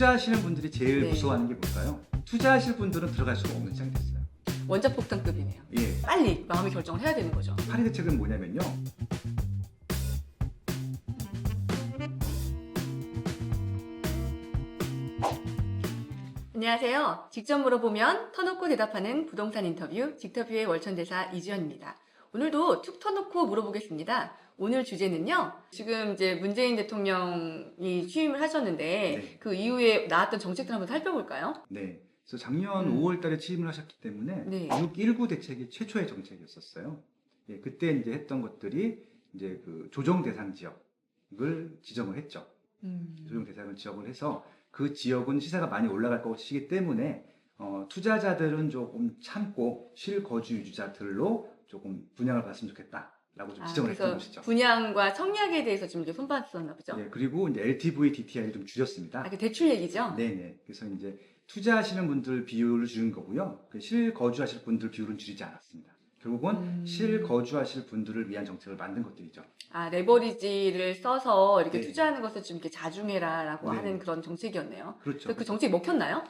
투자하시는 분들이 제일 네. 무서워하는 게 뭘까요? 투자하실 분들은 들어갈 수가 없는 시장이 됐어요. 원자폭탄급이네요. 예. 빨리 마음의 결정을 해야 되는 거죠. 파리 대책은 뭐냐면요. 안녕하세요. 직접 물어보면 터놓고 대답하는 부동산 인터뷰 직터뷰의 월천대사 이주연입니다. 오늘도 툭 터놓고 물어보겠습니다. 오늘 주제는요. 지금 이제 문재인 대통령이 취임을 하셨는데 네. 그 이후에 나왔던 정책들 한번 살펴볼까요? 네. 그래서 작년 음. 5월 달에 취임을 하셨기 때문에 네. 619 대책이 최초의 정책이었었어요. 예, 그때 이제 했던 것들이 이제 그 조정 대상 지역을 지정을 했죠. 음. 조정 대상을 지정을 해서 그 지역은 시세가 많이 올라갈 것이기 때문에 어, 투자자들은 조금 참고 실거주 유주자들로 조금 분양을 받았으면 좋겠다 라고 좀 아, 지정을 했던 것이죠. 분양과 청약에 대해서 좀 이렇게 손봤었나 보죠. 예, 그리고 이제 LTV, DTI를 좀 줄였습니다. 아, 그 대출 얘기죠? 네네. 그래서 이제 투자하시는 분들 비율을 줄인 거고요. 그 실거주하실 분들 비율은 줄이지 않았습니다. 결국은 음. 실거주하실 분들을 위한 정책을 만든 것들이죠. 아, 레버리지를 써서 이렇게 네. 투자하는 것을 좀 이렇게 자중해라라고 네. 하는 그런 정책이었네요. 그렇죠. 그 정책이 먹혔나요?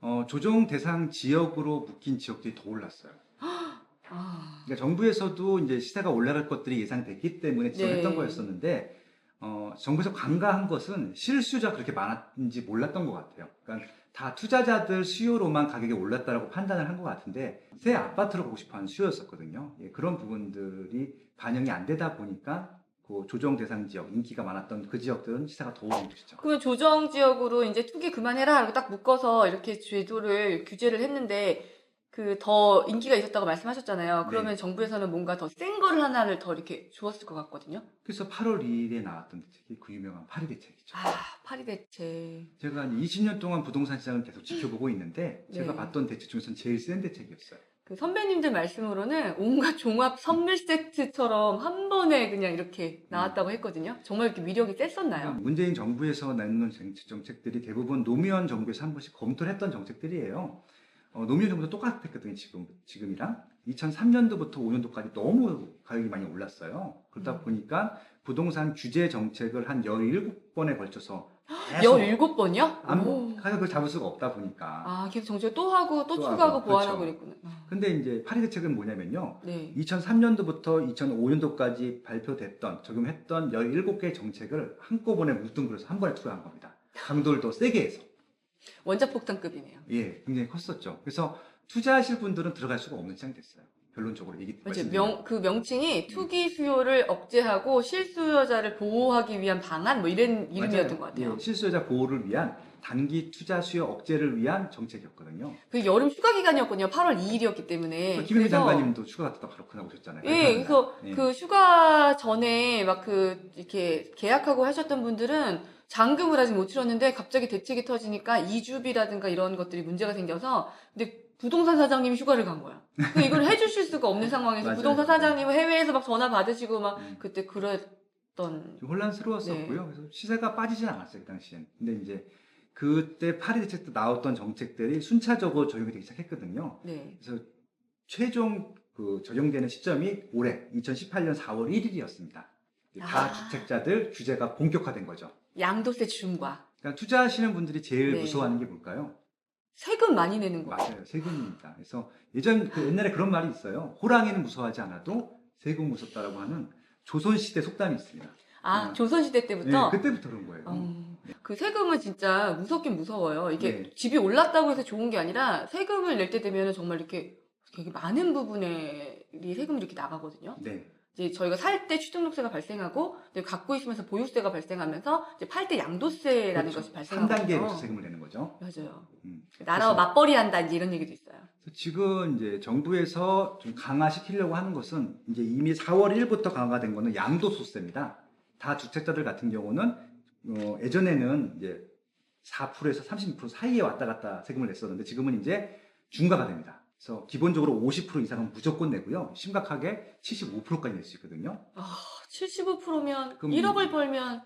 어, 조정 대상 지역으로 묶인 지역들이 더 올랐어요. 아, 그러니까 정부에서도 이제 시세가 올라갈 것들이 예상됐기 때문에 지정했던 네. 거였었는데 어, 정부에서 간과한 것은 실수요자 그렇게 많았는지 몰랐던 것 같아요. 그러니까 다 투자자들 수요로만 가격이 올랐다라고 판단을 한 것 같은데 새 아파트로 가고 싶어하는 수요였었거든요. 예, 그런 부분들이 반영이 안 되다 보니까 그 조정 대상 지역 인기가 많았던 그 지역들은 시세가 더 오른 것이죠. 그러면 조정 지역으로 이제 투기 그만해라 하고 딱 묶어서 이렇게 제도를 규제를 했는데 그 더 인기가 있었다고 말씀하셨잖아요. 그러면 네. 정부에서는 뭔가 더 센 거를 하나를 더 이렇게 주었을 것 같거든요. 그래서 8월 2일에 나왔던 대책이 그 유명한 파리 대책이죠. 아, 파리 대책. 제가 한 20년 동안 부동산 시장을 계속 지켜보고 있는데 제가 네. 봤던 대책 중에서는 제일 센 대책이었어요. 그 선배님들 말씀으로는 온갖 종합 선물 세트처럼 한 번에 그냥 이렇게 나왔다고 했거든요. 정말 이렇게 위력이 셌었나요? 문재인 정부에서 정책- 정책들이 대부분 노무현 정부에서 한 번씩 검토를 했던 정책들이에요. 어, 노무현 정부도 똑같았거든요, 지금, 지금이랑. 2003년도부터 5년도까지 너무 가격이 많이 올랐어요. 그러다 음. 보니까 부동산 규제 정책을 한 17번에 걸쳐서 계속 17번이요? 안- 가격을 잡을 수가 없다 보니까. 아, 계속 정책 또 하고 또, 또 추가하고 하고, 보완하고 그렇죠. 그랬구나. 아, 근데 이제 파리 대책은 뭐냐면요. 네. 2003년도부터 2005년도까지 발표됐던, 적용했던 17개의 정책을 한꺼번에 뭉뚱그려서 한 번에 투여한 겁니다. 강도를 더 세게 해서. 원자폭탄급이네요. 예, 굉장히 컸었죠. 그래서 투자하실 분들은 들어갈 수가 없는 시장이 됐어요. 결론적으로 얘기 맞아요. 말씀드리면. 명, 그 명칭이 투기 수요를 억제하고 실수요자를 보호하기 위한 방안 뭐 이런 이름이었던 것 같아요. 예, 실수요자 보호를 위한 단기 투자 수요 억제를 위한 정책이었거든요. 그 여름 휴가 기간이었거든요. 8월 2일이었기 때문에. 김현미 그래서- 장관님도 휴가 갔다 바로 그날 오셨잖아요. 예, 그래서 예. 그 휴가 전에 막 그 이렇게 계약하고 하셨던 분들은 잔금을 아직 못 치렀는데 갑자기 대책이 터지니까 이주비라든가 이런 것들이 문제가 생겨서 근데 부동산 사장님이 휴가를 간 거야. 그 이걸 해주실 수가 없는 상황에서. 부동산 사장님은 해외에서 막 전화 받으시고 막 음. 그때 그랬던 좀 혼란스러웠었고요. 그래서 시세가 빠지진 않았어요, 그 당시엔. 근데 이제 그때 파리 대책 때 나왔던 정책들이 순차적으로 적용이 되기 시작했거든요. 네. 그래서 최종 그 적용되는 시점이 올해 2018년 4월 1일이었습니다. 다 아. 주택자들 규제가 본격화된 거죠. 양도세 중과 그러니까 투자하시는 분들이 제일 네. 무서워하는 게 뭘까요? 세금 많이 내는 거. 맞아요. 세금입니다. 그래서 예전 그 옛날에 그런 말이 있어요. 호랑이는 무서워하지 않아도 세금 무섭다라고 하는 조선 시대 속담이 있습니다. 아 음. 조선 시대 때부터. 네, 그때부터 그런 거예요. 음, 그 세금은 진짜 무섭긴 무서워요. 이게 네. 집이 올랐다고 해서 좋은 게 아니라 세금을 낼 때 되면 정말 이렇게 되게 많은 부분에 이 세금이 이렇게 나가거든요. 네. 이제 저희가 살 때 취등록세가 발생하고 갖고 있으면서 보유세가 발생하면서 이제 팔 때 양도세라는 그렇죠. 것이 발생하거든요. 3단계로서 세금을 내는 거죠. 맞아요. 음. 나라와 맞벌이 한다 이제 이런 얘기도 있어요. 지금 이제 정부에서 좀 강화시키려고 하는 것은 이제 이미 4월 1일부터 강화된 거는 양도소세입니다. 다 주택자들 같은 경우는 어, 예전에는 이제 4%에서 36% 사이에 왔다 갔다 세금을 냈었는데 지금은 이제 중과가 됩니다. 그래서 기본적으로 50% 이상은 무조건 내고요. 심각하게 75%까지 낼 수 있거든요. 아, 75%면 그럼 1억을 벌면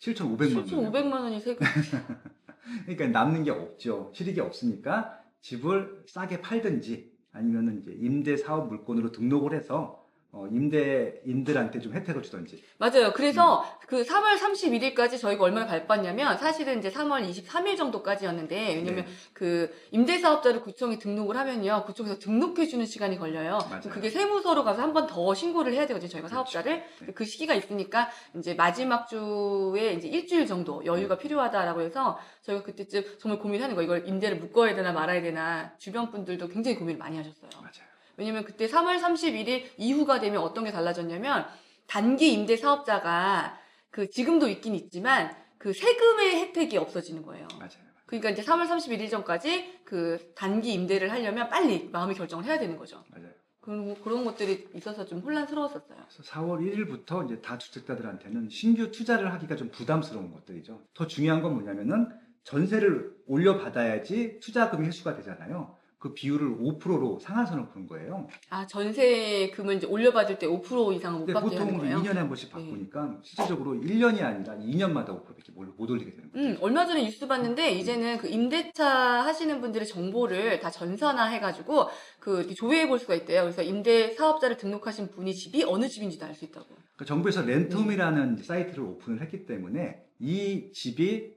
7,500만 원. 7,500만 원이 세금. 그러니까 남는 게 없죠. 실익이 없으니까 집을 싸게 팔든지 아니면은 이제 임대 사업 물건으로 등록을 해서 어, 임대인들한테 좀 혜택을 주던지. 맞아요. 그래서 음. 그 3월 31일까지 저희가 얼마나 밟았냐면 사실은 이제 3월 23일 정도까지였는데 왜냐면 네. 그 임대사업자를 구청에 등록을 하면요. 구청에서 등록해주는 시간이 걸려요. 맞아요. 그게 세무서로 가서 한 번 더 신고를 해야 되거든요. 저희가 그렇죠. 사업자를. 네. 그 시기가 있으니까 이제 마지막 주에 이제 일주일 정도 네. 여유가 필요하다라고 해서 저희가 그때쯤 정말 고민하는 거예요. 이걸 임대를 묶어야 되나 말아야 되나 주변 분들도 굉장히 고민을 많이 하셨어요. 맞아요. 왜냐면 그때 3월 31일 이후가 되면 어떤 게 달라졌냐면 단기 임대 사업자가 그 지금도 있긴 있지만 그 세금의 혜택이 없어지는 거예요. 맞아요. 그러니까 이제 3월 31일 전까지 그 단기 임대를 하려면 빨리 마음의 결정을 해야 되는 거죠. 맞아요. 그런 그런 것들이 있어서 좀 혼란스러웠었어요. 그래서 4월 1일부터 이제 다 주택자들한테는 신규 투자를 하기가 좀 부담스러운 것들이죠. 더 중요한 건 뭐냐면은 전세를 올려받아야지 투자금이 회수가 되잖아요. 그 비율을 5%로 상한선을 푸는 거예요. 아 전세금을 이제 올려받을 때 5% 이상은 못 근데 받게 하는 보통 거예요. 2년에 한 번씩 바꾸니까 실질적으로 1년이 아니라 2년마다 5%밖에 못 올리게 되는 거죠. 음, 얼마 전에 뉴스 봤는데 이제는 그 임대차 하시는 분들의 정보를 다 전산화 해가지고 그 이렇게 조회해 볼 수가 있대요. 그래서 임대 사업자를 등록하신 분이 집이 어느 집인지도 알 수 있다고. 그러니까 정부에서 네. 렌텀이라는 사이트를 오픈을 했기 때문에 이 집이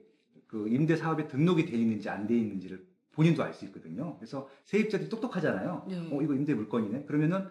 그 임대 사업에 등록이 돼 있는지 안 돼 있는지를 본인도 알 수 있거든요. 그래서 세입자들이 똑똑하잖아요. 네. 어 이거 임대 물건이네. 그러면은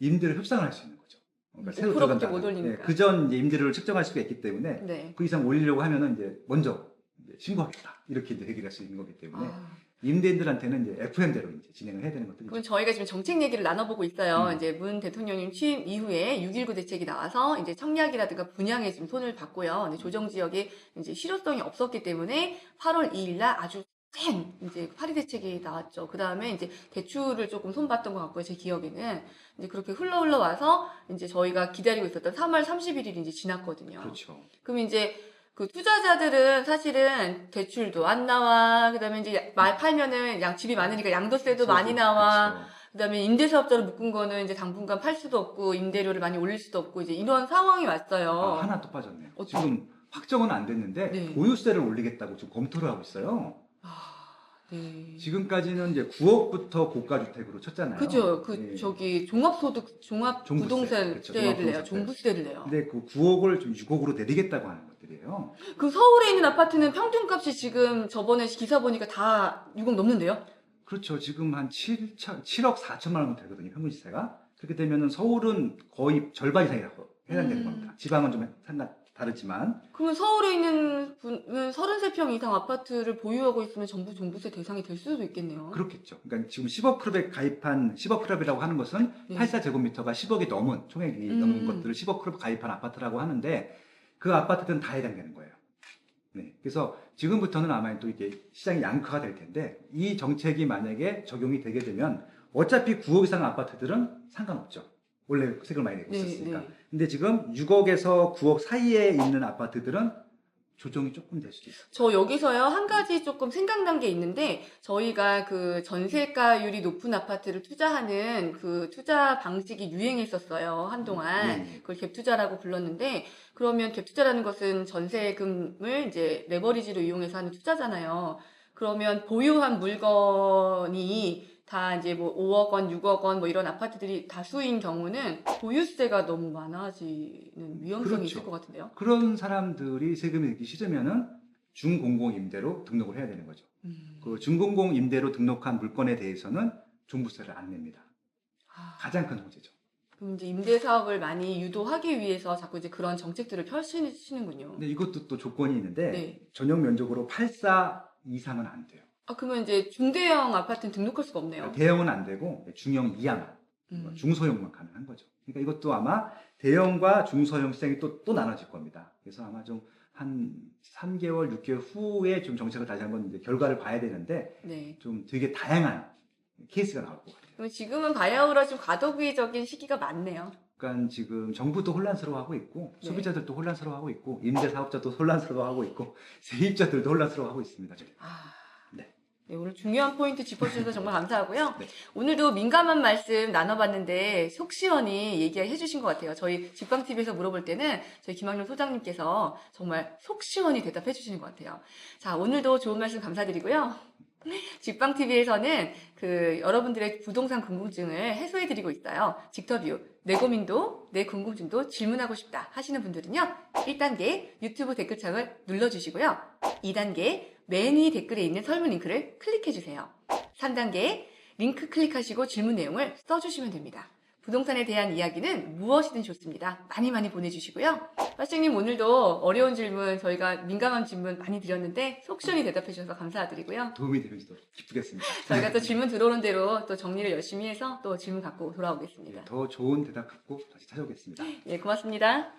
임대를 협상을 할 수 있는 거죠. 그러니까 새로 5% 밖에 들어간다. 못 올리니까. 그전 임대료를 측정할 수가 있기 때문에 네. 그 이상 올리려고 하면은 이제 먼저 이제 신고하겠다 이렇게 이제 얘기를 할수 있는 거기 때문에 아, 임대인들한테는 이제 FM대로 이제 진행을 해야 되는 것들이죠. 그럼 저희가 지금 정책 얘기를 나눠보고 있어요. 음. 이제 문 대통령님 취임 이후에 6.19 대책이 나와서 이제 청약이라든가 분양에 지금 손을 봤고요. 근데 조정 지역에 이제 실효성이 없었기 때문에 8월 2일 날 아주 센 이제 파리 대책이 나왔죠. 그 다음에 이제 대출을 조금 손봤던 것 같고요. 제 기억에는 이제 그렇게 흘러 흘러 와서 이제 저희가 기다리고 있었던 3월 31일이 이제 지났거든요. 그렇죠. 그럼 이제 그 투자자들은 사실은 대출도 안 나와. 그다음에 이제 말 팔면은 양 집이 많으니까 양도세도 많이 나와. 그렇죠. 그다음에 임대사업자로 묶은 거는 이제 당분간 팔 수도 없고 임대료를 많이 올릴 수도 없고 이제 이런 상황이 왔어요. 아, 하나 또 빠졌네요. 어떤- 지금 확정은 안 됐는데 네. 보유세를 올리겠다고 지금 검토를 하고 있어요. 아, 네. 지금까지는 이제 9억부터 고가 주택으로 쳤잖아요. 그죠. 그 예. 저기 종합소득 종합 종부세. 부동산 그렇죠. 세를 내요. 종합부동산 종부세를 내요. 근데 그 9억을 좀 6억으로 내리겠다고 하는 것들이에요. 그 서울에 있는 아파트는 평균값이 지금 저번에 기사 보니까 다 6억 넘는데요. 그렇죠. 지금 한 7, 7억 4천만 원 되거든요. 평균 시세가. 그렇게 되면은 서울은 거의 절반 이상이라고 해당되는 음. 겁니다. 지방은 좀 상당 다르지만 그러면 서울에 있는 분은 33평 이상 아파트를 보유하고 있으면 전부 종부세 대상이 될 수도 있겠네요. 그렇겠죠. 그러니까 지금 10억 클럽에 가입한 10억 클럽이라고 하는 것은 네. 84제곱미터가 10억이 넘은 총액이 음. 넘은 것들을 10억 클럽 가입한 아파트라고 하는데 그 아파트들은 다 해당되는 거예요. 네. 그래서 지금부터는 아마 또 이게 시장이 양화가 될 텐데 이 정책이 만약에 적용이 되게 되면 어차피 9억 이상 아파트들은 상관없죠. 원래 세금을 많이 내고 네, 있었으니까. 네. 근데 지금 6억에서 9억 사이에 있는 아파트들은 조정이 조금 될 수도 있어요. 저 여기서요 한 가지 조금 생각난 게 있는데 저희가 그 전세가율이 높은 아파트를 투자하는 그 투자 방식이 유행했었어요 한동안 네, 네. 그걸 갭 투자라고 불렀는데 그러면 갭 투자라는 것은 전세금을 이제 레버리지로 이용해서 하는 투자잖아요. 그러면 보유한 물건이 다 이제 뭐 5억 원, 6억 원 뭐 이런 아파트들이 다수인 경우는 보유세가 너무 많아지는 위험성이 그렇죠. 있을 것 같은데요. 그런 사람들이 세금이 내기 싫으면은 중공공 임대로 등록을 해야 되는 거죠. 음. 그 중공공 임대로 등록한 물건에 대해서는 종부세를 안 냅니다. 아. 가장 큰 호재죠. 그럼 이제 임대 사업을 많이 유도하기 위해서 자꾸 이제 그런 정책들을 펼치시는군요. 근데 이것도 또 조건이 있는데 네. 전용 면적으로 84 이상은 안 돼요. 아 그러면 이제 중대형 아파트는 등록할 수가 없네요. 대형은 안 되고 중형 이하만, 음. 중소형만 가능한 거죠. 그러니까 이것도 아마 대형과 중소형 시장이 또, 또 나눠질 겁니다. 그래서 아마 좀 한 3개월, 6개월 후에 좀 정책을 다시 한번 이제 결과를 봐야 되는데 네. 좀 되게 다양한 케이스가 나올 것 같아요. 그럼 지금은 바야흐로 좀 과도기적인 시기가 많네요. 그러니까 지금 정부도 혼란스러워하고 있고 네. 소비자들도 혼란스러워하고 있고 임대 사업자도 혼란스러워하고 있고 세입자들도 혼란스러워하고 있습니다. 지금. 아, 네. 네, 오늘 중요한 포인트 짚어주셔서 정말 감사하고요. 네. 오늘도 민감한 말씀 나눠봤는데 속 시원히 얘기해 주신 것 같아요. 저희 직방TV에서 물어볼 때는 저희 김학렬 소장님께서 정말 속 시원히 대답해 주시는 것 같아요. 자, 오늘도 좋은 말씀 감사드리고요. 직방TV에서는 그 여러분들의 부동산 궁금증을 해소해드리고 있어요. 직터뷰. 내 고민도, 내 궁금증도 질문하고 싶다 하시는 분들은요. 1단계 유튜브 댓글창을 눌러주시고요. 2단계 맨 위 댓글에 있는 설문 링크를 클릭해주세요. 3단계 링크 클릭하시고 질문 내용을 써주시면 됩니다. 부동산에 대한 이야기는 무엇이든 좋습니다. 많이 많이 보내주시고요. 빠싱님 오늘도 어려운 질문 저희가 민감한 질문 많이 드렸는데 속 시원히 대답해 주셔서 감사드리고요. 도움이 되면 또 기쁘겠습니다. 저희가 또 질문 들어오는 대로 또 정리를 열심히 해서 또 질문 갖고 돌아오겠습니다. 더 좋은 대답 갖고 다시 찾아오겠습니다. 예, 고맙습니다.